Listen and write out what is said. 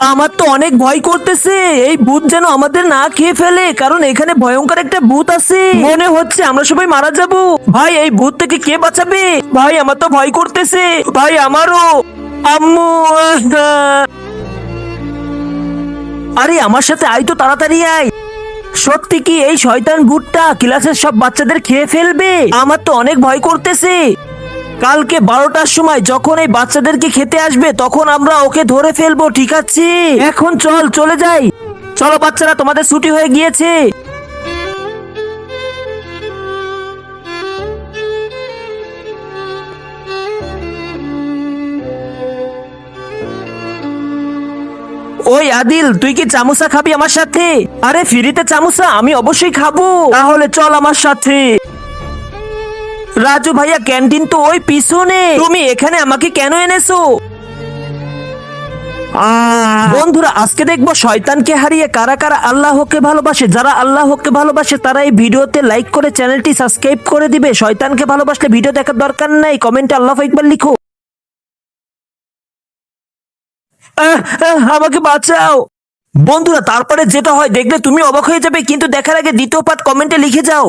আমার তো অনেক ভয় করতেছে। এই ভূত যেন আমাদের না খেয়ে ফেলে, কারণ এখানে ভয়ঙ্কর একটা ভূত আছে। মনে হচ্ছে আমরা সবাই মারা যাব। ভাই, এই ভূত থেকে কে বাঁচাবে? ভাই, আমার তো ভয় করতেছে। ভাই, আমারও। আম্মু! আরে, আমার সাথে আয় তো তাড়াতাড়ি আয়। সত্যি কি এই শয়তান ভূতটা ক্লাসের সব বাচ্চাদের খেয়ে ফেলবে? আমার তো অনেক ভয় করতেছে। কালকে বারোটার সময় যখন এই বাচ্চাদেরকে খেতে আসবে, তখন আমরা ওকে ধরে ফেলব, ঠিক আছে? এখন চল, চলে যাই। চলো বাচ্চারা, তোমাদের ছুটি হয়ে গিয়েছে। ওই আদিল, তুই কি চামুচা খাবি আমার সাথে? আরে, ফ্রিতে চামুচা, আমি অবশ্যই খাব। তাহলে চল আমার সাথে। রাজু ভাইয়া ক্যান্টিন তো ওই পিছনে। তুমি এখানে আমাকে কেন এনেছো? বন্ধুরা আজকে দেখব শয়তানকে হারিয়ে কারা কারা আল্লাহকে ভালোবাসে। যারা আল্লাহকে ভালোবাসে তারা এই ভিডিওতে লাইক করে চ্যানেলটি সাবস্ক্রাইব করে দিবে। শয়তানকে ভালোবাসলে ভিডিও দেখার দরকার নাই। কমেন্টে আল্লাহ একবার লিখো। আমাকে বাঁচাও। বন্ধুরা তারপরে যেটা হয় দেখলে তুমি অবাক হয়ে যাবে কিন্তু দেখার আগে দ্বিতীয় পার্ট কমেন্টে লিখে যাও।